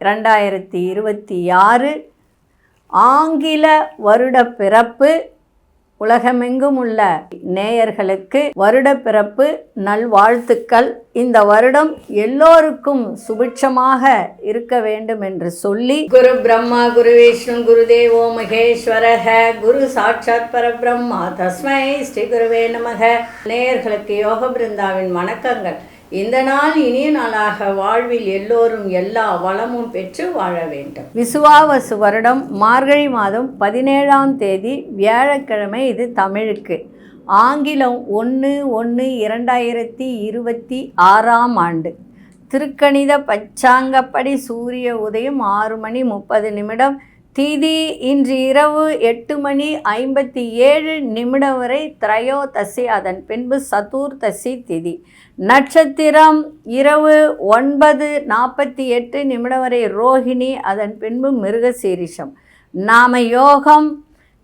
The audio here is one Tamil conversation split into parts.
இரண்டாயிரத்தி இருபத்தி ஆறு ஆங்கில வருட பிறப்பு உலகமெங்கும் உள்ள நேயர்களுக்கு வருட பிறப்பு நல்வாழ்த்துக்கள். இந்த வருடம் எல்லோருக்கும் சுபிட்சமாக இருக்க வேண்டும் என்று சொல்லி குரு பிரம்மா குரு விஷ்ணு குரு தேவோ மகேஸ்வரக குரு சாட்சாத் பரபிரம்மா தஸ்மை ஸ்ரீ குருவே நமக. நேயர்களுக்கு யோக பிருந்தாவின் வணக்கங்கள். இந்த நாள் இனிய நாளாக வாழ்வில் எல்லோரும் எல்லா வளமும் பெற்று வாழ வேண்டும். விசுவாவசு வருடம் மார்கழி மாதம் பதினேழாம் தேதி வியாழக்கிழமை இது தமிழுக்கு. ஆங்கிலம் ஒன்று ஒன்று இரண்டாயிரத்தி இருபத்தி ஆறாம் ஆண்டு. திருக்கணித பச்சாங்கப்படி சூரிய உதயம் ஆறு மணி முப்பது நிமிடம் திதி இன்று இரவு எட்டு மணி ஐம்பத்தி ஏழு நிமிடம் வரை திரையோதசி அதன் பின்பு சதுர்தசி திதி. நட்சத்திரம் இரவு ஒன்பது நாற்பத்தி எட்டு நிமிடம் வரை ரோஹிணி அதன் பின்பு மிருகசீரிஷம். நாம யோகம்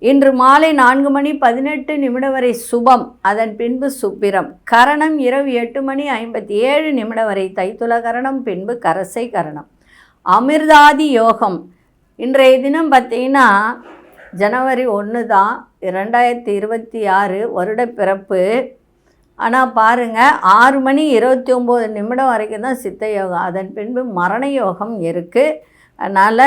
இன்று மாலை நான்கு மணி பதினெட்டு நிமிடம் வரை சுபம் அதன் பின்பு சுப்பிரம். கரணம் இரவு எட்டு மணி ஐம்பத்தி ஏழு நிமிடம் வரை தைத்துல கரணம் பின்பு கரசை கரணம் அமிர்தாதி யோகம் இன்றைய தினம் பார்த்திங்கன்னா ஜனவரி ஒன்று தான் ரெண்டாயிரத்தி இருபத்தி ஆறு வருட பிறப்பு ஆனால் பாருங்கள் ஆறு மணி இருபத்தி ஒம்பது நிமிடம் வரைக்கும் தான் சித்த யோகம். அதன் பின்பு மரண யோகம் இருக்குது அதனால்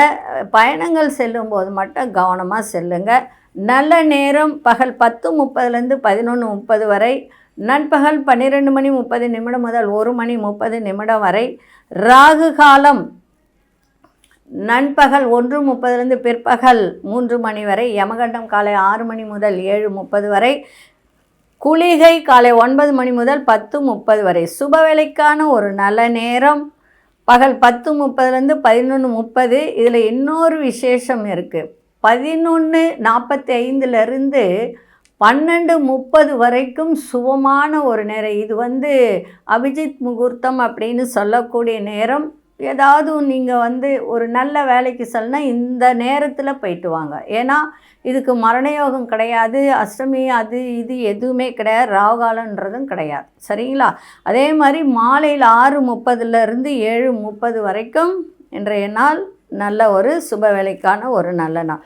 பயணங்கள் செல்லும்போது மட்டும் கவனமாக செல்லுங்கள் நல்ல நேரம் பகல் பத்து முப்பதுலேருந்து பதினொன்று முப்பது வரை நண்பகல் பன்னிரெண்டு மணி முப்பது நிமிடம் முதல் ஒரு மணி முப்பது நிமிடம் வரை ராகு காலம் நண்பகல் ஒன்று முப்பதுலேருந்து பிற்பகல் மூன்று மணி வரை யமகண்டம் காலை ஆறு மணி முதல் ஏழு முப்பது வரை குளிகை காலை ஒன்பது மணி முதல் பத்து முப்பது வரை. சுபவேளைக்கான ஒரு நல்ல நேரம். பகல் பத்து முப்பதுலேருந்து பதினொன்று முப்பது. இதில் இன்னொரு விசேஷம் இருக்குது பதினொன்று நாற்பத்தி ஐந்துலேருந்து பன்னெண்டு முப்பது வரைக்கும் சுபமான ஒரு நேரம். இது வந்து அபிஜித் முகூர்த்தம் அப்படின்னு சொல்லக்கூடிய நேரம். ஏதாவது நீங்கள் வந்து ஒரு நல்ல வேலைக்கு செல்லினா இந்த நேரத்தில் போயிட்டு வாங்க. ஏன்னா இதுக்கு மரணயோகம் கிடையாது அஷ்டமி அது இது எதுவுமே கிடையாது ராகுகாலன்றதும் கிடையாது. சரிங்களா? அதே மாதிரி மாலையில் ஆறு முப்பதுலேருந்து ஏழு முப்பது வரைக்கும் இன்றைய நாள் நல்ல ஒரு சுப வேலைக்கான ஒரு நல்ல நாள்.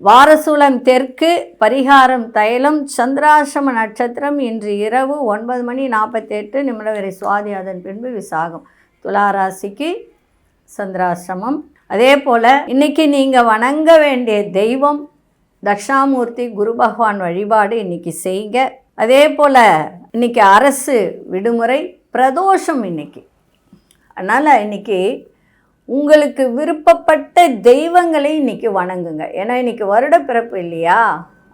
வாரசூலம் தெற்கு பரிகாரம் தைலம் சந்திராசிரம நட்சத்திரம் இன்று இரவு ஒன்பது மணி நாற்பத்தெட்டு நிமிடம் வரை சுவாதி அதன் பின்பு விசாகம். துளாராசிக்கு சந்திராசிரமம். அதே போல் இன்றைக்கி நீங்கள் வணங்க வேண்டிய தெய்வம் தட்சாமூர்த்தி குரு பகவான் வழிபாடு இன்றைக்கி செய்க. அதே போல் இன்றைக்கி அரசு விடுமுறை பிரதோஷம் இன்றைக்கி அதனால் இன்றைக்கி உங்களுக்கு விருப்பப்பட்ட தெய்வங்களை இன்றைக்கி வணங்குங்க. ஏன்னா இன்றைக்கி வருட பிறப்பு இல்லையா?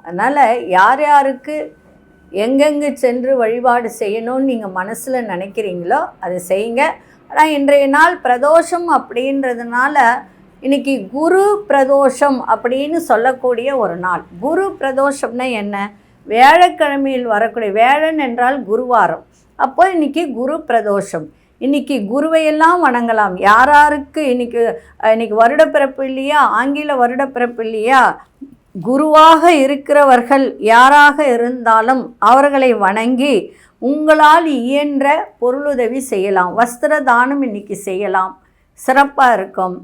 அதனால் யார் யாருக்கு எங்கெங்கு சென்று வழிபாடு செய்யணும்னு நீங்கள் மனசில் நினைக்கிறீங்களோ அதை செய்யுங்க ஆனால் இன்றைய நாள் பிரதோஷம் அப்படின்றதுனால இன்றைக்கி குரு பிரதோஷம் அப்படின்னு சொல்லக்கூடிய ஒரு நாள். குரு பிரதோஷம்னா என்ன? வியாழக்கிழமையில் வரக்கூடிய வேழன் என்றால் குருவாரம். அப்போ இன்றைக்கி குரு பிரதோஷம். இன்றைக்கி குருவையெல்லாம் வணங்கலாம். யாராருக்கு இன்றைக்கி இன்றைக்கி வருடப்பிறப்பு இல்லையா? ஆங்கில வருடப்பிறப்பு இல்லையா? குருவாக இருக்கிறவர்கள் யாராக இருந்தாலும் அவர்களை வணங்கி உங்களால் இயன்ற பொருளுதவி செய்யலாம். வஸ்திர தானம் இன்றைக்கி செய்யலாம். சிறப்பாக இருக்கும்.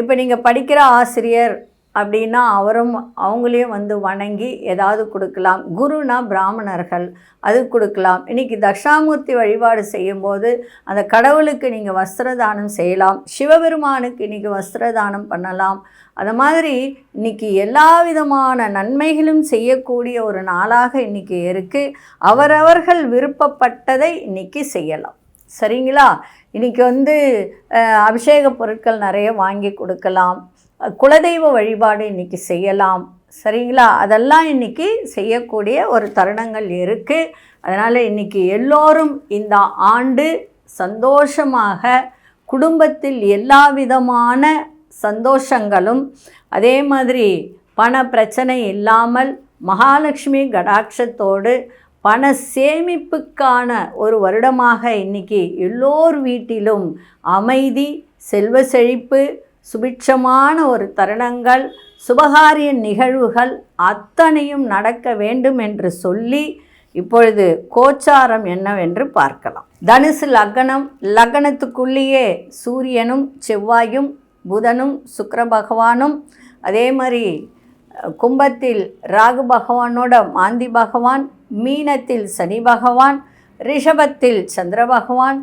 இப்போ நீங்கள் படிக்கிற ஆசிரியர் அப்படின்னா அவரும் அவங்களையும் வந்து வணங்கி ஏதாவது கொடுக்கலாம். குருனா பிராமணர்கள் அது கொடுக்கலாம். இன்றைக்கி தக்ஷாமூர்த்தி வழிபாடு செய்யும்போது அந்த கடவுளுக்கு நீங்கள் வஸ்திரதானம் செய்யலாம். சிவபெருமானுக்கு இன்றைக்கி வஸ்திரதானம் பண்ணலாம். அது மாதிரி இன்றைக்கி எல்லா விதமான நன்மைகளும் செய்யக்கூடிய ஒரு நாளாக இன்றைக்கி இருக்குது அவரவர்கள் விருப்பப்பட்டதை இன்றைக்கி செய்யலாம். சரிங்களா? இன்றைக்கி வந்து அபிஷேக பொருட்கள் நிறைய வாங்கி கொடுக்கலாம். குலதெய்வ வழிபாடு இன்றைக்கி செய்யலாம். சரிங்களா? அதெல்லாம் இன்றைக்கி செய்யக்கூடிய ஒரு தருணங்கள் இருக்குது அதனால் இன்றைக்கி எல்லோரும் இந்த ஆண்டு சந்தோஷமாக குடும்பத்தில் எல்லா விதமான சந்தோஷங்களும் அதே மாதிரி பண பிரச்சனை இல்லாமல் மகாலட்சுமி கடாட்சத்தோடு பண சேமிப்புக்கான ஒரு வருடமாக இன்றைக்கி எல்லோர் வீட்டிலும் அமைதி செல்வ செழிப்பு சுபிட்சமான ஒரு தருணங்கள் சுபகாரிய நிகழ்வுகள் அத்தனையும் நடக்க வேண்டும் என்று சொல்லி இப்பொழுது கோச்சாரம் என்னவென்று பார்க்கலாம். தனுசு லக்னம் லக்னத்துக்குள்ளேயே சூரியனும் செவ்வாயும் புதனும் சுக்கர பகவானும் அதே மாதிரி கும்பத்தில் ராகு பகவானோட மாந்தி பகவான் மீனத்தில் சனி பகவான் ரிஷபத்தில் சந்திர பகவான்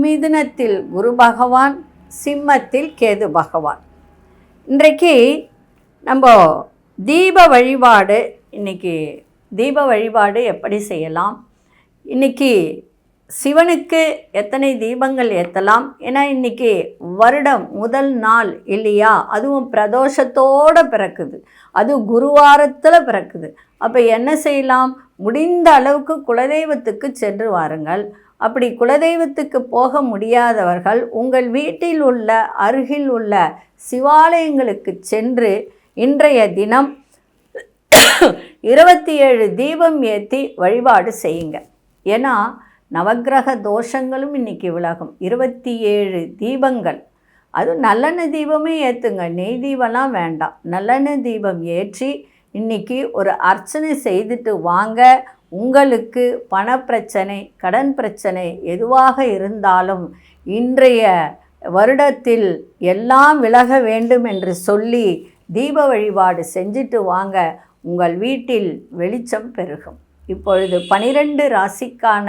மிதுனத்தில் குரு பகவான் சிம்மத்தில் கேது பகவான். இன்றைக்கு நம்ம தீப வழிபாடு இன்றைக்கி தீப வழிபாடு எப்படி செய்யலாம்? இன்றைக்கி சிவனுக்கு எத்தனை தீபங்கள் ஏற்றலாம் ஏன்னா இன்றைக்கி வருடம் முதல் நாள் இல்லையா? அதுவும் பிரதோஷத்தோடு பிறக்குது. அது குருவாரத்தில் பிறக்குது. அப்போ என்ன செய்யலாம்? முடிந்த அளவுக்கு குலதெய்வத்துக்கு சென்று வாருங்கள். அப்படி குலதெய்வத்துக்கு போக முடியாதவர்கள் உங்கள் வீட்டில் உள்ள அருகில் உள்ள சிவாலயங்களுக்கு சென்று இன்றைய தினம் இருபத்தி ஏழு தீபம் ஏற்றி வழிபாடு செய்யுங்க. ஏன்னா நவக்கிரக தோஷங்களும் இன்றைக்கி விலகும். இருபத்தி ஏழு தீபங்கள். அதுவும் நல்லெண்ணெய் தீபமே ஏற்றுங்க நெய் தீபம்லாம் வேண்டாம். நல்லெண்ணெய் தீபம் ஏற்றி இன்னைக்கு ஒரு அர்ச்சனை செய்துட்டு வாங்க. உங்களுக்கு பணப்பிரச்சனை கடன் பிரச்சனை எதுவாக இருந்தாலும் இன்றைய வருடத்தில் எல்லாம் விலக வேண்டும் என்று சொல்லி தீப வழிபாடு செஞ்சுட்டு வாங்க. உங்கள் வீட்டில் வெளிச்சம் பெருகும். இப்பொழுது பனிரெண்டு ராசிக்கான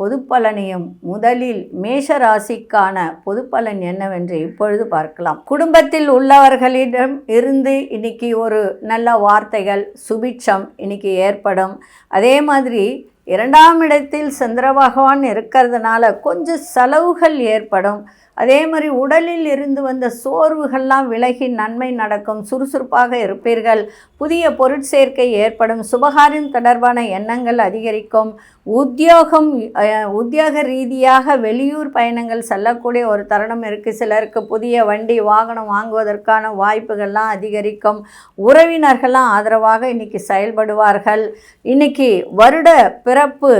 பொதுப்பலனையும் முதலில் மேஷ ராசிக்கான பொதுப்பலன் என்னவென்று இப்பொழுது பார்க்கலாம். குடும்பத்தில் உள்ளவர்களிடம் இருந்து இன்னைக்கு ஒரு நல்ல வார்த்தைகள் சுபிட்சம் இன்னைக்கு ஏற்படும். அதே மாதிரி இரண்டாம் இடத்தில் சந்திர பகவான் இருக்கிறதுனால கொஞ்சம் செலவுகள் ஏற்படும். அதே மாதிரி உடலில் இருந்து வந்த சோர்வுகள்லாம் விலகி நன்மை நடக்கும். சுறுசுறுப்பாக இருப்பீர்கள். புதிய பொருட்சேர்க்கை ஏற்படும். சுபகாரியம் தொடர்பான எண்ணங்கள் அதிகரிக்கும். உத்தியோகம் உத்தியோக ரீதியாக வெளியூர் பயணங்கள் செல்லக்கூடிய ஒரு தருணம் இருக்குது சிலருக்கு புதிய வண்டி வாகனம் வாங்குவதற்கான வாய்ப்புகள்லாம் அதிகரிக்கும். உறவினர்கள்லாம் ஆதரவாக இன்னைக்கு செயல்படுவார்கள். இன்னைக்கு வருட பிறப்பு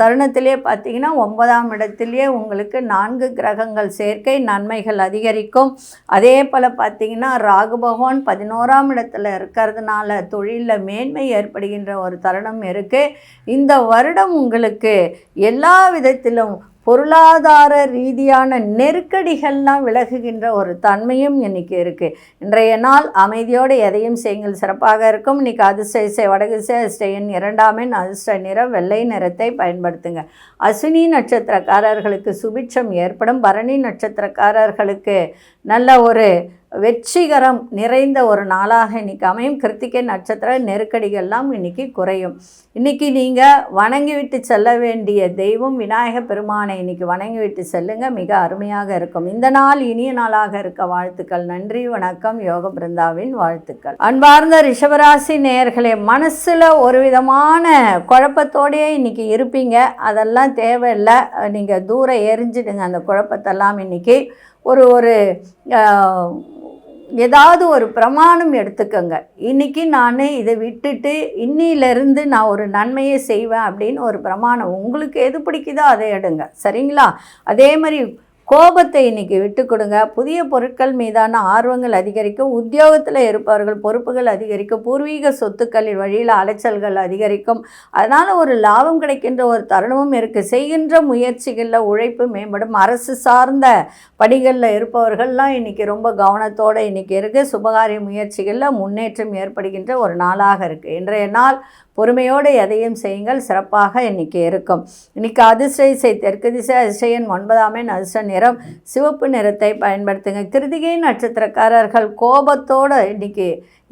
தருணத்திலே பார்த்தீங்கன்னா ஒன்பதாம் இடத்திலேயே உங்களுக்கு நான்கு கிரகங்கள் சேர்க்கை நன்மைகள் அதிகரிக்கும். அதே போல் பார்த்தீங்கன்னா ராகு பகவான் பதினோராம் இடத்துல இருக்கிறதுனால தொழிலில் மேன்மை ஏற்படுகின்ற ஒரு தருணம் இருக்குது இந்த வருடம் உங்களுக்கு எல்லா விதத்திலும் பொருளாதார ரீதியான நெருக்கடிகள்லாம் விலகுகின்ற ஒரு தன்மையும் இன்னைக்கு இருக்குது இன்றைய நாள் அமைதியோடு எதையும் செய்யுங்கள். சிறப்பாக இருக்கும். இன்னைக்கு அதிர்ஷ்ட வடகிசை அதிர்ஷ்ட இரண்டாமே அதிர்ஷ்ட நிறம் வெள்ளை நிறத்தை பயன்படுத்துங்க. அஸ்வினி நட்சத்திரக்காரர்களுக்கு சுபிட்சம் ஏற்படும். பரணி நட்சத்திரக்காரர்களுக்கு நல்ல ஒரு வெற்றிகரம் நிறைந்த ஒரு நாளாக இன்றைக்கி அமையும். கிருத்திகை நட்சத்திர நெருக்கடிகள்லாம் இன்னைக்கு குறையும். இன்றைக்கி நீங்கள் வணங்கிவிட்டு செல்ல வேண்டிய தெய்வம் விநாயக பெருமானை இன்றைக்கி வணங்கிவிட்டு செல்லுங்க. மிக அருமையாக இருக்கும். இந்த நாள் இனிய நாளாக இருக்க வாழ்த்துக்கள். நன்றி வணக்கம். யோக பிருந்தாவின் வாழ்த்துக்கள். அன்பார்ந்த ரிஷபராசி நேயர்களே மனசில் ஒரு விதமான குழப்பத்தோடயே இன்னைக்கு இருப்பீங்க. அதெல்லாம் தேவையில்லை. நீங்கள் தூரம் எரிஞ்சிடுங்க அந்த குழப்பத்தெல்லாம் இன்னைக்கு. ஒரு ஒரு ஏதாவது ஒரு பிரமாணம் எடுத்துக்கோங்க. இன்னைக்கு நான் இதை விட்டுட்டு இன்னிலிருந்து நான் ஒரு நன்மையை செய்வேன் அப்படின்னு ஒரு பிரமாணம். உங்களுக்கு எது பிடிக்குதோ அதை எடுங்க. சரிங்களா? அதே மாதிரி கோபத்தை இன்னைக்கு விட்டு கொடுங்க. புதிய பொருட்கள் மீதான ஆர்வங்கள் அதிகரிக்கும் உத்தியோகத்தில் இருப்பவர்கள் பொறுப்புகள் அதிகரிக்கும் பூர்வீக சொத்துக்களின் வழியில் அலைச்சல்கள் அதிகரிக்கும். அதனால் ஒரு லாபம் கிடைக்கின்ற ஒரு தருணமும் இருக்குது செய்கின்ற முயற்சிகளில் உழைப்பு மேம்படும். அரசு சார்ந்த பணிகளில் இருப்பவர்கள்லாம் இன்றைக்கி ரொம்ப கவனத்தோடு இன்றைக்கி இருக்குது சுபகாரிய முயற்சிகளில் முன்னேற்றம் ஏற்படுகின்ற ஒரு நாளாக இருக்குது இன்றைய நாள் பொறுமையோடு எதையும் செய்யுங்கள். சிறப்பாக இன்றைக்கி இருக்கும். இன்றைக்கி அதிர்ஷ்ட தெற்கு திசை அதிசயன் ஒன்பதாம் எண் நிறம் சிவப்பு நிறத்தை பயன்படுத்துங்க. கிருதிகை நட்சத்திரக்காரர்கள் கோபத்தோடு இன்றைக்கி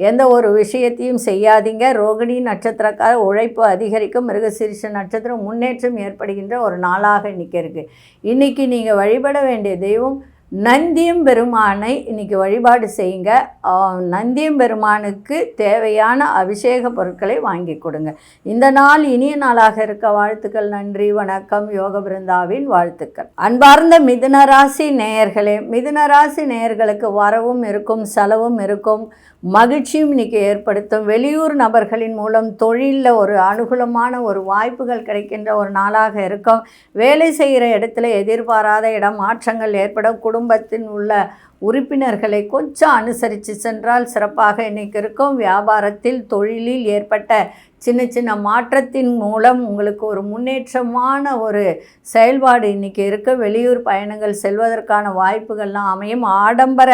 எந்த ஒரு விஷயத்தையும் செய்யாதீங்க. ரோகிணி நட்சத்திரக்கார உழைப்பு அதிகரிக்கும். மிருகசீரிஷ நட்சத்திரம் முன்னேற்றம் ஏற்படுகின்ற ஒரு நாளாக இன்றைக்கி இருக்குது இன்றைக்கி நீங்கள் வழிபட வேண்டிய தெய்வம் நந்தியம் பெருமானை இன்னைக்கு வழிபாடு செய்யுங்க. நந்தியம் பெருமானுக்கு தேவையான அபிஷேக பொருட்களை வாங்கி கொடுங்க. இந்த நாள் இனிய நாளாக இருக்க வாழ்த்துக்கள் நன்றி வணக்கம். யோக பிருந்தாவின் வாழ்த்துக்கள். அன்பார்ந்த மிதுனராசி நேயர்களே மிதுனராசி நேயர்களுக்கு வரவும் இருக்கும் செலவும் இருக்கும். மகிழ்ச்சியும் இன்றைக்கி ஏற்படுத்தும். வெளியூர் நபர்களின் மூலம் தொழிலில் ஒரு அனுகூலமான ஒரு வாய்ப்புகள் கிடைக்கின்ற ஒரு நாளாக இருக்கும். வேலை செய்கிற இடத்துல எதிர்பாராத இடம் மாற்றங்கள் ஏற்படும். குடும்ப குடும்பத்தில் உள்ள உறுப்பினர்களை கொஞ்சம் அனுசரித்து சென்றால் சிறப்பாக இன்னைக்கு இருக்கும். வியாபாரத்தில் தொழிலில் ஏற்பட்ட சின்ன சின்ன மாற்றத்தின் மூலம் உங்களுக்கு ஒரு முன்னேற்றமான ஒரு செயல்பாடு இன்றைக்கி இருக்க. வெளியூர் பயணங்கள் செல்வதற்கான வாய்ப்புகள்லாம் அமையும். ஆடம்பர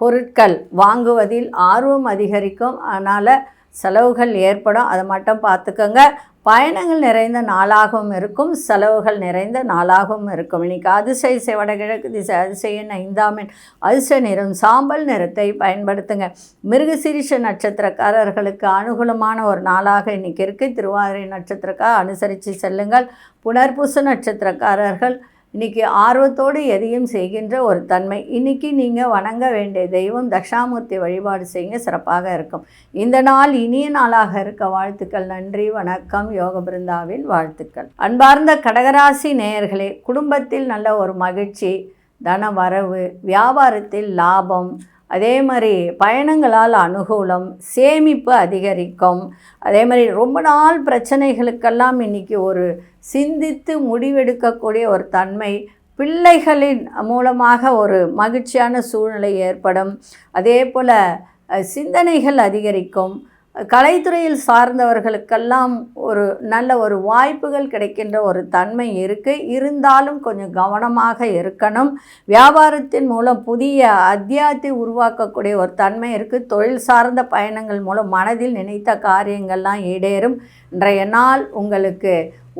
பொருட்கள் வாங்குவதில் ஆர்வம் அதிகரிக்கும். அதனால் செலவுகள் ஏற்படும். அதை மட்டும் பார்த்துக்கோங்க. பயணங்கள் நிறைந்த நாளாகவும் இருக்கும் செலவுகள் நிறைந்த நாளாகவும் இருக்கும். இன்னைக்கு அதிசய செ- வடகிழக்கு திசை அதிசய ஐந்தாமின் அதிர்ஷ்ட நிறம் சாம்பல் நிறத்தை பயன்படுத்துங்க. மிருகசீரிஷ நட்சத்திரக்காரர்களுக்கு அனுகூலமான ஒரு நாளாக இன்னைக்கு இருக்குது திருவாதிரை நட்சத்திரக்காக அனுசரித்து செல்லுங்கள். புனர்பூச நட்சத்திரக்காரர்கள் இன்னைக்கு ஆர்வத்தோடு எதையும் செய்கின்ற ஒரு தன்மை. இன்னைக்கு நீங்கள் வணங்க வேண்டிய தெய்வம் தக்ஷாமூர்த்தி வழிபாடு செய்யுங்க சிறப்பாக இருக்கும். இந்த நாள் இனிய நாளாக இருக்க வாழ்த்துக்கள். நன்றி வணக்கம். யோக பிருந்தாவின் வாழ்த்துக்கள். அன்பார்ந்த கடகராசி நேயர்களே குடும்பத்தில் நல்ல ஒரு மகிழ்ச்சி தன வரவு வியாபாரத்தில் லாபம் அதே மாதிரி பயணங்களால் அனுகூலம் சேமிப்பு அதிகரிக்கும். அதே மாதிரி ரொம்ப நாள் பிரச்சனைகளுக்கெல்லாம் இன்னைக்கு ஒரு சிந்தித்து முடிவெடுக்கக்கூடிய ஒரு தன்மை பிள்ளைகளின் மூலமாக ஒரு மகிழ்ச்சியான சூழ்நிலை ஏற்படும். அதே போல் சிந்தனைகள் அதிகரிக்கும். கலைத்துறையில் சார்ந்தவர்களுக்கெல்லாம் ஒரு நல்ல ஒரு வாய்ப்புகள் கிடைக்கின்ற ஒரு தன்மை இருக்குது இருந்தாலும் கொஞ்சம் கவனமாக இருக்கணும். வியாபாரத்தின் மூலம் புதிய அத்தியாயத்தை உருவாக்கக்கூடிய ஒரு தன்மை இருக்குது தொழில் சார்ந்த பயணங்கள் மூலம் மனதில் நினைத்த காரியங்கள்லாம் ஈடேறும். இன்றைய நாள் உங்களுக்கு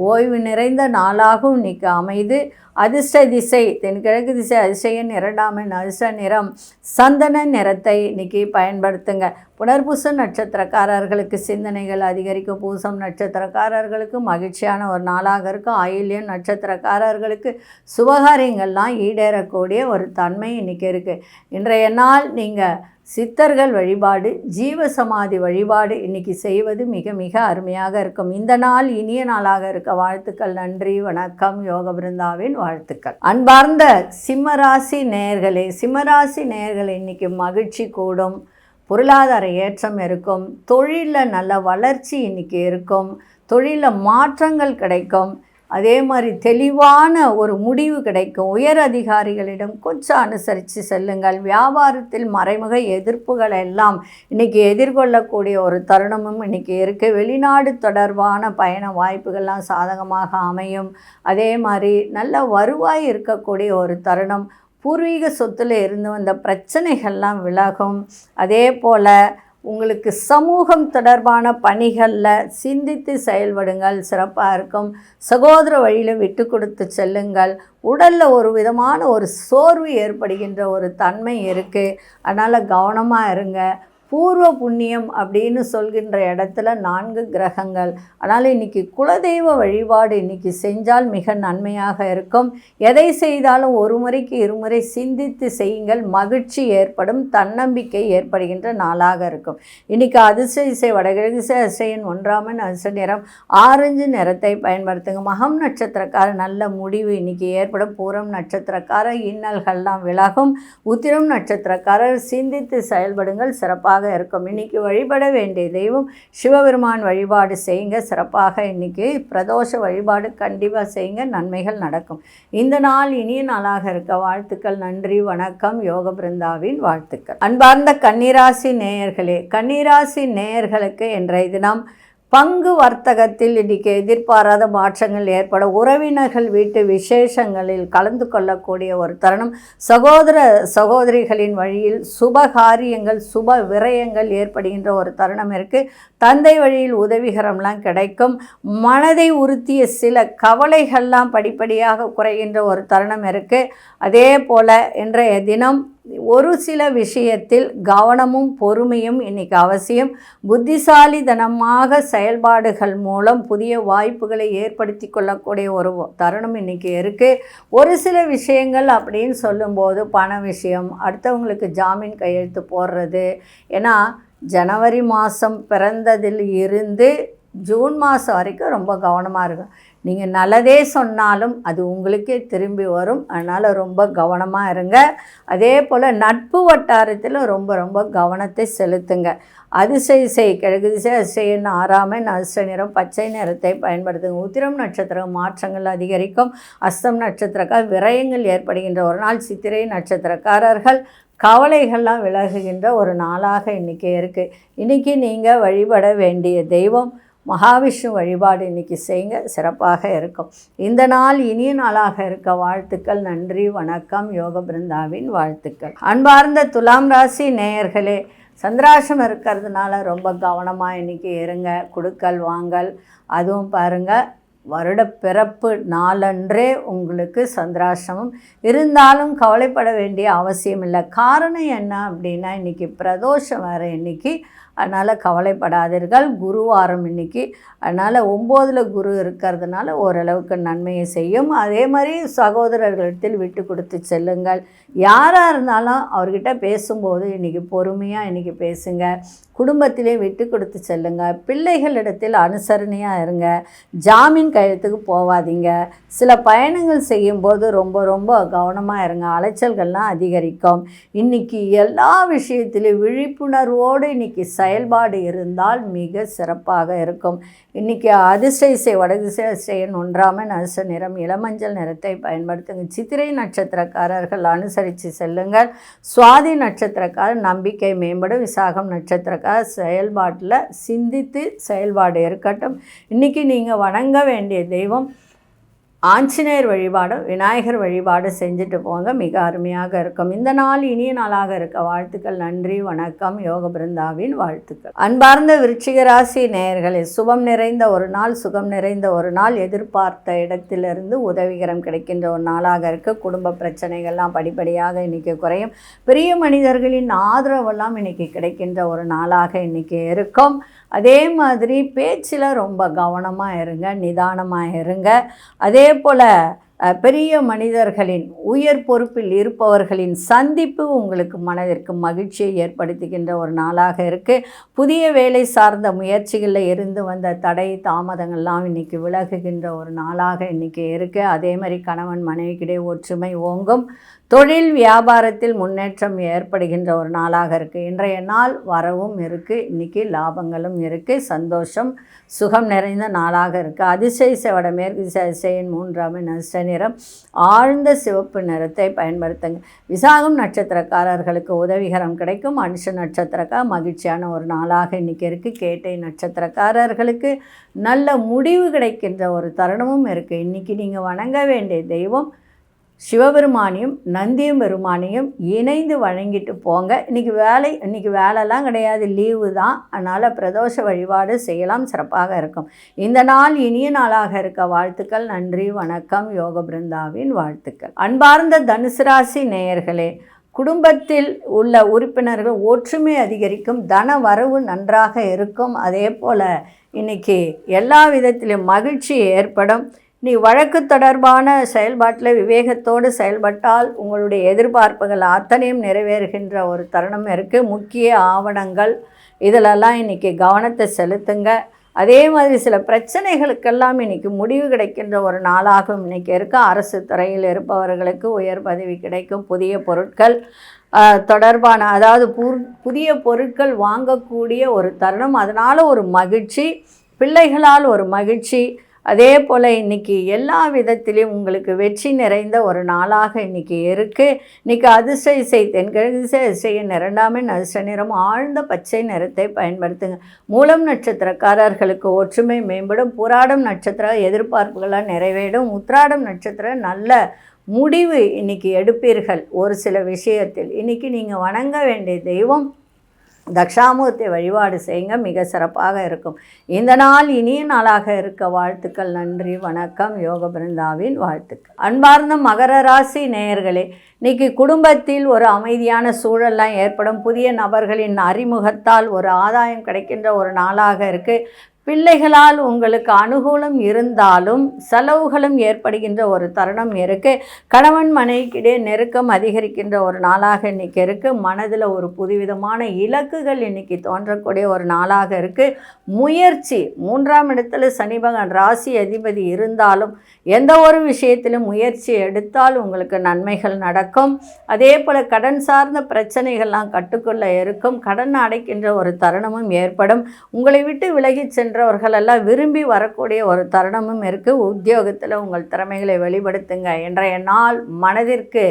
ஓய்வு நிறைந்த நாளாகவும் இன்னைக்கு அமைது அதிர்ஷ்ட திசை தென்கிழக்கு திசை அதிசயன் இரண்டாம் எண் அதிர்ஷ்ட நிறம். சந்தன நிறத்தை இன்னைக்கு பயன்படுத்துங்க. புனர்பூச நட்சத்திரக்காரர்களுக்கு சிந்தனைகள் அதிகரிக்கும். பூசம் நட்சத்திரக்காரர்களுக்கு மகிழ்ச்சியான ஒரு நாளாக இருக்கும். ஆயில்யம் நட்சத்திரக்காரர்களுக்கு சுபகாரியங்கள்லாம் ஈடேறக்கூடிய ஒரு தன்மை இன்றைக்கி இருக்குது இன்றைய நாள் நீங்கள் சித்தர்கள் வழிபாடு ஜீவசமாதி வழிபாடு இன்னைக்கு செய்வது மிக மிக அருமையாக இருக்கும். இந்த நாள் இனிய நாளாக இருக்க வாழ்த்துக்கள் நன்றி வணக்கம் யோக பிருந்தாவின் வாழ்த்துக்கள். அன்பார்ந்த சிம்மராசி நேயர்களே சிம்மராசி நேயர்களே இன்றைக்கி மகிழ்ச்சி கூடும் பொருளாதார ஏற்றம் இருக்கும் தொழிலில் நல்ல வளர்ச்சி இன்னைக்கு இருக்கும் தொழிலில் மாற்றங்கள் கிடைக்கும் அதே மாதிரி தெளிவான ஒரு முடிவு கிடைக்கும். உயர் அதிகாரிகளிடம் கொஞ்சம் அனுசரித்து செல்லுங்கள். வியாபாரத்தில் மறைமுக எதிர்ப்புகள் எல்லாம் இன்றைக்கி எதிர்கொள்ளக்கூடிய ஒரு தருணமும் இன்றைக்கி இருக்குது வெளிநாடு தொடர்பான பயண வாய்ப்புகள்லாம் சாதகமாக அமையும். அதே மாதிரி நல்ல வருவாய் இருக்கக்கூடிய ஒரு தருணம். பூர்வீக சொத்தில் இருந்து வந்த பிரச்சனைகள்லாம் விலகும். அதே போல் உங்களுக்கு சமூகம் தொடர்பான பணிகளில் சிந்தித்து செயல்படுங்கள் சிறப்பாக இருக்கும். சகோதர வழியில் விட்டு கொடுத்து செல்லுங்கள். உடலில் ஒரு விதமான ஒரு சோர்வு ஏற்படுகின்ற ஒரு தன்மை இருக்குது அதனால் கவனமாக இருங்க. பூர்வ புண்ணியம் அப்படின்னு சொல்கின்ற இடத்துல நான்கு கிரகங்கள். அதனால் இன்னைக்கு குலதெய்வ வழிபாடு இன்னைக்கு செஞ்சால் மிக நன்மையாக இருக்கும். எதை செய்தாலும் ஒரு முறைக்கு இருமுறை சிந்தித்து செய்யுங்கள். மகிழ்ச்சி ஏற்படும் தன்னம்பிக்கை ஏற்படுகின்ற நாளாக இருக்கும். இன்னைக்கு அதிசய வடகிழக்கு அசையின் ஒன்றாமன் அதிசய நிறம் ஆரஞ்சு நிறத்தை பயன்படுத்துங்க. மகம் நட்சத்திரக்கார நல்ல முடிவு இன்னைக்கு ஏற்படும். பூரம் நட்சத்திரக்கார இன்னல்கள்லாம் விலகும். உத்திரம் நட்சத்திரக்காரர் சிந்தித்து செயல்படுங்கள். சிறப்பாக இருக்கும். இன்னைக்கு வழிபட வேண்டிய தெய்வம் சிவபெருமான் வழிபாடு செய்யுங்க. சிறப்பாக இன்னைக்கு பிரதோஷ வழிபாடு கண்டிப்பாக செய்யுங்க. நன்மைகள் நடக்கும். இந்த நாள் இனிய நாளாக இருக்க வாழ்த்துக்கள். நன்றி வணக்கம். யோக பிருந்தாவின் வாழ்த்துக்கள். அன்பார்ந்த கன்னிராசி நேயர்களே கன்னிராசி நேயர்களுக்கு இன்றைய தினம் பங்கு வர்த்தகத்தில் இன்றைக்கி எதிர்பாராத மாற்றங்கள் ஏற்பட உறவினர்கள் வீட்டு விசேஷங்களில் கலந்து கொள்ளக்கூடிய ஒரு தருணம். சகோதர சகோதரிகளின் வழியில் சுப காரியங்கள் சுப விரயங்கள் ஏற்படுகின்ற ஒரு தருணம் இருக்குது தந்தை வழியில் உதவிகரம்லாம் கிடைக்கும். மனதை உறுத்திய சில கவலைகள்லாம் படிப்படியாக குறைகின்ற ஒரு தருணம் இருக்குது அதே போல் இன்றைய தினம் ஒரு சில விஷயத்தில் கவனமும் பொறுமையும் இன்னைக்கு அவசியம். புத்திசாலிதனமாக செயல்பாடுகள் மூலம் புதிய வாய்ப்புகளை ஏற்படுத்தி கொள்ளக்கூடிய ஒரு தருணம் இன்னைக்கு இருக்குது ஒரு சில விஷயங்கள் அப்படின்னு சொல்லும்போது பண விஷயம் அடுத்தவங்களுக்கு ஜாமீன் கையெழுத்து போடுறது. ஏன்னா ஜனவரி மாதம் பிறந்ததில் இருந்து ஜூன் மாதம் வரைக்கும் ரொம்ப கவனமாக இருக்கும் நீங்கள் நல்லதே சொன்னாலும் அது உங்களுக்கே திரும்பி வரும். அதனால் ரொம்ப கவனமாக இருங்க. அதே போல் நட்பு வட்டாரத்தில் ரொம்ப ரொம்ப கவனத்தை செலுத்துங்க. அதிசய செய் கிழக்கு திசை அதிசயன்னு ஆறாமை நஷ்ட நிறம் பச்சை நிறத்தை பயன்படுத்துங்க. உத்திரம் நட்சத்திரம் மாற்றங்கள் அதிகரிக்கும். அஸ்தம் நட்சத்திரக்கார் விரயங்கள் ஏற்படுகின்ற ஒரு நாள். சித்திரை நட்சத்திரக்காரர்கள் கவலைகள்லாம் விலகுகின்ற ஒரு நாளாக இன்றைக்கி இருக்குது இன்றைக்கி நீங்கள் வழிபட வேண்டிய தெய்வம் மகாவிஷ்ணு வழிபாடு இன்றைக்கி செய்யுங்க. சிறப்பாக இருக்கும். இந்த நாள் இனிய நாளாக இருக்க வாழ்த்துக்கள். நன்றி வணக்கம். யோக பிருந்தாவின் வாழ்த்துக்கள். அன்பார்ந்த துலாம் ராசி நேயர்களே சந்திராசம் இருக்கிறதுனால ரொம்ப கவனமாக இன்றைக்கி இருங்க. கொடுக்கல் வாங்கல் அதுவும் பாருங்கள் வருட பிறப்பு நாளன்றே உங்களுக்கு சந்திராசிரமம் இருந்தாலும் கவலைப்பட வேண்டிய அவசியம் இல்லை. காரணம் என்ன அப்படின்னா இன்றைக்கி பிரதோஷம் வர இன்றைக்கி அதனால் கவலைப்படாதீர்கள். குருவாரம் இன்னைக்கு. அதனால் ஒம்போதில் குரு இருக்கிறதுனால ஓரளவுக்கு நன்மையை செய்யும். அதே மாதிரி சகோதரர்களிடத்தில் விட்டு கொடுத்து செல்லுங்கள். யாராக இருந்தாலும் அவர்கிட்ட பேசும்போது இன்றைக்கி பொறுமையாக இன்றைக்கி பேசுங்க. குடும்பத்திலே விட்டு கொடுத்து செல்லுங்க. பிள்ளைகளிடத்தில் அனுசரணையாக இருங்க. ஜாமீன் கையெழுத்துக்கு போகாதீங்க சில பயணங்கள் செய்யும்போது ரொம்ப ரொம்ப கவனமாக இருங்க. அலைச்சல்கள்லாம் அதிகரிக்கும். இன்றைக்கி எல்லா விஷயத்திலையும் விழிப்புணர்வோடு இன்றைக்கி செயல்பாடு இருந்தால் மிக சிறப்பாக இருக்கும். இன்றைக்கி அதிசயிசை வடதிசை அதிசயன் ஒன்றாமல் நச நிறம் இளமஞ்சள் நிறத்தை பயன்படுத்துங்க. சித்திரை நட்சத்திரக்காரர்கள் அனுசரித்து செல்லுங்கள். சுவாதி நட்சத்திரக்காரர் நம்பிக்கை மேம்படும். விசாகம் நட்சத்திரக்காரர் செயல்பாட்டில் சிந்தித்து செயல்பாடு இருக்கட்டும். இன்றைக்கி நீங்கள் வணங்க வேண்டிய தெய்வம் ஆஞ்சநேயர் வழிபாடு விநாயகர் வழிபாடு செஞ்சுட்டு போங்க. மிக அருமையாக இருக்கும். இந்த நாள் இனிய நாளாக இருக்க வாழ்த்துக்கள் நன்றி வணக்கம். யோக பிருந்தாவின் வாழ்த்துக்கள். அன்பார்ந்த விருச்சிகராசி நேயர்களே சுபம் நிறைந்த ஒரு நாள் சுகம் நிறைந்த ஒரு நாள். எதிர்பார்த்த இடத்திலிருந்து உதவிகரம் கிடைக்கின்ற ஒரு நாளாக இருக்க. குடும்ப பிரச்சனைகள்லாம் படிப்படியாக இன்றைக்கி குறையும். பெரிய மனிதர்களின் ஆதரவெல்லாம் இன்றைக்கி கிடைக்கின்ற ஒரு நாளாக இன்றைக்கி இருக்கும். அதே மாதிரி பேச்சில் ரொம்ப கவனமாக இருங்க நிதானமாக இருங்க. அதே போல் பெரிய மனிதர்களின் உயர் பொறுப்பில் இருப்பவர்களின் சந்திப்பு உங்களுக்கு மனதிற்கு மகிழ்ச்சியை ஏற்படுத்துகின்ற ஒரு நாளாக இருக்குது புதிய வேலை சார்ந்த முயற்சிகளில் இருந்து வந்த தடை தாமதங்கள்லாம் இன்றைக்கி விலகுகின்ற ஒரு நாளாக இன்றைக்கி இருக்குது அதே மாதிரி கணவன் மனைவிக்கிடையே ஒற்றுமை ஓங்கும். தொழில் வியாபாரத்தில் முன்னேற்றம் ஏற்படுகின்ற ஒரு நாளாக இருக்குது இன்றைய நாள் வரவும் இருக்குது இன்றைக்கி லாபங்களும் இருக்குது சந்தோஷம் சுகம் நிறைந்த நாளாக இருக்குது அதிசய செவட மேற்கு திசையின் மூன்றாம் நஷ்ட நிறம். ஆழ்ந்த சிவப்பு நிறத்தை பயன்படுத்துங்க. விசாகம் நட்சத்திரக்காரர்களுக்கு உதவிகரம் கிடைக்கும். மனுஷ நட்சத்திரக்கா மகிழ்ச்சியான ஒரு நாளாக இன்றைக்கி இருக்குது கேட்டை நட்சத்திரக்காரர்களுக்கு நல்ல முடிவு கிடைக்கின்ற ஒரு தருணமும் இருக்குது இன்றைக்கி நீங்கள் வணங்க வேண்டிய தெய்வம் சிவபெருமானையும் நந்தியும் பெருமானையும் இணைந்து வழங்கிட்டு போங்க. இன்றைக்கி வேலை இன்றைக்கி வேலைலாம் கிடையாது. லீவு தான். அதனால் பிரதோஷ வழிபாடு செய்யலாம். சிறப்பாக இருக்கும். இந்த நாள் இனிய நாளாக இருக்க வாழ்த்துக்கள். நன்றி வணக்கம். யோக பிருந்தாவின் வாழ்த்துக்கள். அன்பார்ந்த தனுசு ராசி நேயர்களே குடும்பத்தில் உள்ள உறுப்பினர்கள் ஒற்றுமை அதிகரிக்கும் தன வரவு நன்றாக இருக்கும். அதே போல் இன்றைக்கி எல்லா விதத்திலும் மகிழ்ச்சி ஏற்படும். நீ வழக்கு தொடர்பான செயல்பாட்டில் விவேகத்தோடு செயல்பட்டால் உங்களுடைய எதிர்பார்ப்புகள் அத்தனையும் நிறைவேறுகின்ற ஒரு தருணம் இருக்குது முக்கிய ஆவணங்கள் இதிலெல்லாம் இன்றைக்கி கவனத்தை செலுத்துங்க. அதே மாதிரி சில பிரச்சனைகளுக்கெல்லாம் இன்றைக்கி முடிவு கிடைக்கின்ற ஒரு நாளாகவும் இன்றைக்கி இருக்குது அரசு துறையில் இருப்பவர்களுக்கு உயர் பதவி கிடைக்கும். புதிய பொருட்கள் தொடர்பான அதாவது புதிய பொருட்கள் வாங்கக்கூடிய ஒரு தருணம். அதனால் ஒரு மகிழ்ச்சி பிள்ளைகளால் ஒரு மகிழ்ச்சி அதே போல் இன்றைக்கி எல்லா விதத்திலையும் உங்களுக்கு வெற்றி நிறைந்த ஒரு நாளாக இன்றைக்கி இருக்குது இன்றைக்கி அதிர்ஷ்ட இசை தென்கிழக்கு இசை அதிசயின் இரண்டாமே அதிர்ஷ்ட நிறம் ஆழ்ந்த பச்சை நிறத்தை பயன்படுத்துங்க. மூலம் நட்சத்திரக்காரர்களுக்கு ஒற்றுமை மேம்படும். புராடம் நட்சத்திர எதிர்பார்ப்புகளாக நிறைவேடும் உத்ராடம் நட்சத்திரம் நல்ல முடிவு இன்றைக்கி எடுப்பீர்கள் ஒரு சில விஷயத்தில். இன்றைக்கி நீங்கள் வணங்க வேண்டிய தெய்வம் தக்ஷாமூர்த்தி வழிபாடு செய்யுங்க மிக சிறப்பாக இருக்கும். இந்த நாள் இனிய நாளாக இருக்க வாழ்த்துக்கள் நன்றி வணக்கம் யோக பிருந்தாவின் வாழ்த்துக்கள். அன்பார்ந்த மகர ராசி நேயர்களே இன்னைக்கு குடும்பத்தில் ஒரு அமைதியான சூழல்லாம் ஏற்படும். புதிய நபர்களின் அறிமுகத்தால் ஒரு ஆதாயம் கிடைக்கின்ற ஒரு நாளாக இருக்குது பிள்ளைகளால் உங்களுக்கு அனுகூலம் இருந்தாலும் செலவுகளும் ஏற்படுகின்ற ஒரு தருணம் இருக்குது கணவன் மனைவிக்கிடையே நெருக்கம் அதிகரிக்கின்ற ஒரு நாளாக இன்றைக்கி இருக்குது மனதில் ஒரு புதுவிதமான இலக்குகள் இன்றைக்கி தோன்றக்கூடிய ஒரு நாளாக இருக்குது முயற்சி மூன்றாம் இடத்துல சனிபகன் ராசி அதிபதி இருந்தாலும் எந்த ஒரு விஷயத்திலும் முயற்சி எடுத்தால் உங்களுக்கு நன்மைகள் நடக்கும். அதே போல் கடன் சார்ந்த பிரச்சனைகள்லாம் கட்டுக்குள்ளே இருக்கும். கடன் அடைக்கின்ற ஒரு தருணமும் ஏற்படும். உங்களை விட்டு விலகி சென்றவர்களெல்லாம் விரும்பி வரக்கூடிய ஒரு தருணமும் இருக்குது உத்தியோகத்தில் உங்கள் திறமைகளை வெளிப்படுத்துங்க இன்றைய நாள் மனதிற்கு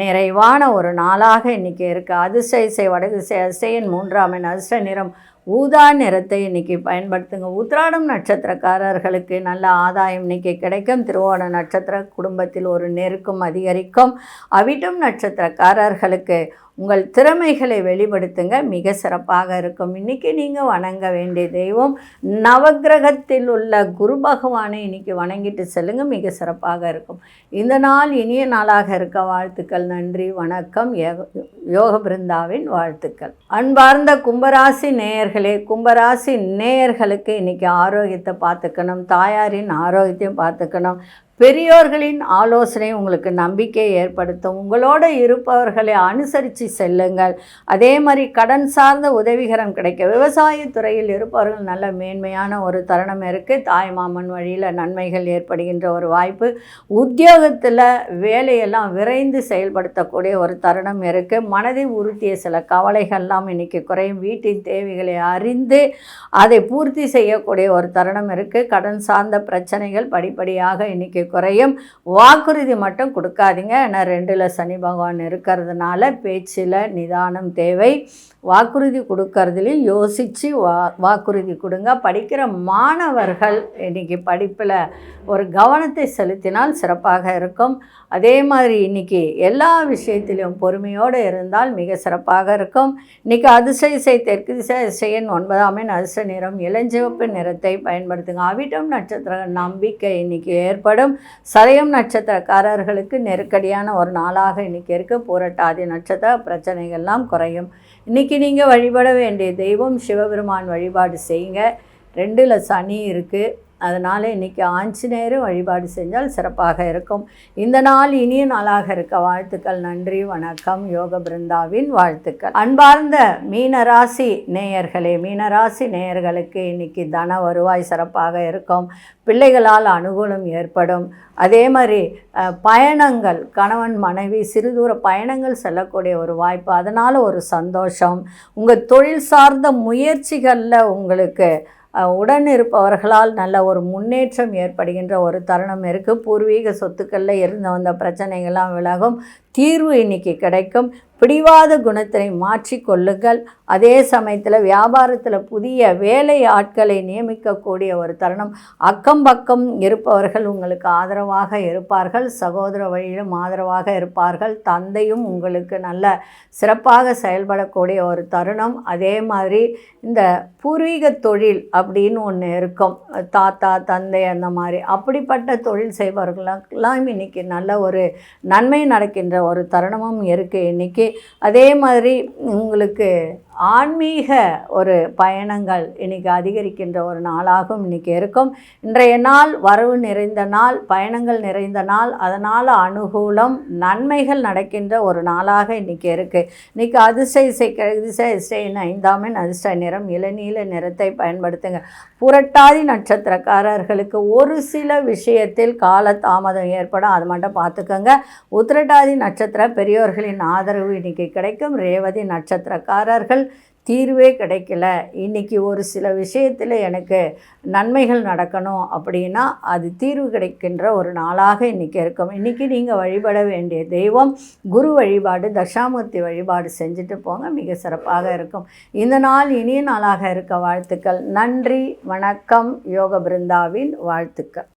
நிறைவான ஒரு நாளாக இன்றைக்கி இருக்குது அதிசய இசை வடதிசை அசையின் மூன்றாம் எண் அதிர்ஷ்ட நிறம் ஊதா நிறத்தை இன்றைக்கி பயன்படுத்துங்க. உத்ராடம் நட்சத்திரக்காரர்களுக்கு நல்ல ஆதாயம் இன்றைக்கி கிடைக்கும். திருவோண நட்சத்திர குடும்பத்தில் ஒரு நெருக்கம் அதிகரிக்கும். அவிட்டம் நட்சத்திரக்காரர்களுக்கு உங்கள் திறமைகளை வெளிப்படுத்துங்க. மிக சிறப்பாக இருக்கும். இன்றைக்கி நீங்கள் வணங்க வேண்டிய தெய்வம் நவகிரகத்தில் உள்ள குரு பகவானை இன்றைக்கி வணங்கிட்டு செல்லுங்க. மிக சிறப்பாக இருக்கும். இந்த நாள் இனிய நாளாக இருக்க வாழ்த்துக்கள். நன்றி வணக்கம். யோக பிருந்தாவின் வாழ்த்துக்கள். அன்பார்ந்த கும்பராசி நேயர்களே கும்பராசி நேயர்களுக்கு இன்றைக்கி ஆரோக்கியத்தை பார்த்துக்கணும். தாயாரின் ஆரோக்கியத்தையும் பார்த்துக்கணும். பெரியோர்களின் ஆலோசனை உங்களுக்கு நம்பிக்கை ஏற்படுத்தும். உங்களோடு இருப்பவர்களை அனுசரித்து செல்லுங்கள். அதே மாதிரி கடன் சார்ந்த உதவிகரம் கிடைக்க விவசாயத்துறையில் இருப்பவர்கள் நல்ல மேன்மையான ஒரு தருணம் இருக்குது தாய் மாமன் வழியில் நன்மைகள் ஏற்படுகின்ற ஒரு வாய்ப்பு. உத்தியோகத்தில் வேலையெல்லாம் விரைந்து செயல்படுத்தக்கூடிய ஒரு தருணம் இருக்குது மனதை உறுத்திய சில கவலைகள்லாம் இன்றைக்கி குறையும். வீட்டின் தேவைகளை அறிந்து அதை பூர்த்தி செய்யக்கூடிய ஒரு தருணம் இருக்குது கடன் சார்ந்த பிரச்சனைகள் படிப்படியாக இன்றைக்கி குறையும். வாக்குறுதி மட்டும் கொடுக்காதீங்க. ஏன்னா ரெண்டில் சனி பகவான் இருக்கிறதுனால பேச்சில் நிதானம் தேவை. வாக்குறுதி கொடுக்கறதுலையும் யோசித்து வா வாக்குறுதி கொடுங்க. படிக்கிற மாணவர்கள் இன்றைக்கி படிப்பில் ஒரு கவனத்தை செலுத்தினால் சிறப்பாக இருக்கும். அதே மாதிரி இன்றைக்கி எல்லா விஷயத்திலும் பொறுமையோடு இருந்தால் மிக சிறப்பாக இருக்கும். இன்றைக்கி அதிசய இசை தெற்கு திசை இசையின் ஒன்பதாம் எண் அதிர்ஷ்ட நிறம் இளஞ்சிவப்பு நிறத்தை பயன்படுத்துங்க. அவிட்டம் நட்சத்திர நம்பிக்கை இன்றைக்கி ஏற்படும். சதயம் நட்சத்திரக்காரர்களுக்கு நெருக்கடியான ஒரு நாளாக இன்றைக்கி இருக்குது பூரட்டாதி நட்சத்திர பிரச்சனைகள்லாம் குறையும். இன்றைக்கி நீங்கள் வழிபட வேண்டிய தெய்வம் சிவபெருமான் வழிபாடு செய்யுங்க. ரெண்டில் சனி இருக்குது அதனால் இன்றைக்கி ஆஞ்சநேயரை வழிபாடு செஞ்சால் சிறப்பாக இருக்கும். இந்த நாள் இனிய நாளாக இருக்க வாழ்த்துக்கள் நன்றி வணக்கம். யோக பிருந்தாவின் வாழ்த்துக்கள். அன்பார்ந்த மீனராசி நேயர்களே மீனராசி நேயர்களுக்கு இன்றைக்கி தன வருவாய் சிறப்பாக இருக்கும். பிள்ளைகளால் அனுகூலம் ஏற்படும். அதே மாதிரி பயணங்கள் கணவன் மனைவி சிறு தூர பயணங்கள் செல்லக்கூடிய ஒரு வாய்ப்பு. அதனால் ஒரு சந்தோஷம். உங்கள் தொழில் சார்ந்த முயற்சிகளில் உங்களுக்கு உடன் இருப்பவர்களால் நல்ல ஒரு முன்னேற்றம் ஏற்படுகின்ற ஒரு தருணம் இருக்குது பூர்வீக சொத்துக்களில் இருந்து வந்த பிரச்சனைகள்லாம் விலகும். தீர்வு இன்றைக்கி கிடைக்கும். பிடிவாத குணத்தினை மாற்றிக்கொள்ளுங்கள் அதே சமயத்தில் வியாபாரத்தில் புதிய வேலை ஆட்களை நியமிக்கக்கூடிய ஒரு தருணம். அக்கம் பக்கம் இருப்பவர்கள் உங்களுக்கு ஆதரவாக இருப்பார்கள். சகோதர வழியிலும் ஆதரவாக இருப்பார்கள். தந்தையும் உங்களுக்கு நல்ல சிறப்பாக செயல்படக்கூடிய ஒரு தருணம். அதே மாதிரி இந்த பூர்வீக தொழில் அப்படின்னு ஒன்று இருக்கும். தாத்தா தந்தை அந்த மாதிரி. அப்படிப்பட்ட தொழில் செய்பவர்களுக்கெல்லாம் இன்றைக்கி நல்ல ஒரு நன்மை நடக்கின்ற ஒரு தருணமும் இருக்குது இன்றைக்கி அதே மாதிரி உங்களுக்கு ஆன்மீக ஒரு பயணங்கள் இன்றைக்கி அதிகரிக்கின்ற ஒரு நாளாகவும் இன்றைக்கி இருக்கும். இன்றைய நாள் வரவு நிறைந்த நாள் பயணங்கள் நிறைந்த நாள் அதனால் அனுகூலம் நன்மைகள் நடக்கின்ற ஒரு நாளாக இன்றைக்கி இருக்குது இன்றைக்கி அதிர்ஷ்ட இசை கிழதிசை இசையின் ஐந்தாமின் அதிர்ஷ்ட நிறம் இளநீல நிறத்தை பயன்படுத்துங்க. புரட்டாதி நட்சத்திரக்காரர்களுக்கு ஒரு சில விஷயத்தில் கால தாமதம் ஏற்படும். அது மட்டும் பார்த்துக்கோங்க. உத்திரட்டாதி நட்சத்திர பெரியோர்களின் ஆதரவு இன்றைக்கி கிடைக்கும். ரேவதி நட்சத்திரக்காரர்கள் தீர்வே கிடைக்கல. இன்றைக்கி ஒரு சில விஷயத்தில் எனக்கு நன்மைகள் நடக்கணும் அப்படின்னா அது தீர்வு கிடைக்கின்ற ஒரு நாளாக இன்றைக்கி இருக்கும். இன்றைக்கி நீங்கள் வழிபட வேண்டிய தெய்வம் குரு வழிபாடு தசாமூர்த்தி வழிபாடு செஞ்சுட்டு போங்க. மிக சிறப்பாக இருக்கும். இந்த நாள் இனிய நாளாக இருக்க வாழ்த்துக்கள். நன்றி வணக்கம் யோக பிருந்தாவின் வாழ்த்துக்கள்.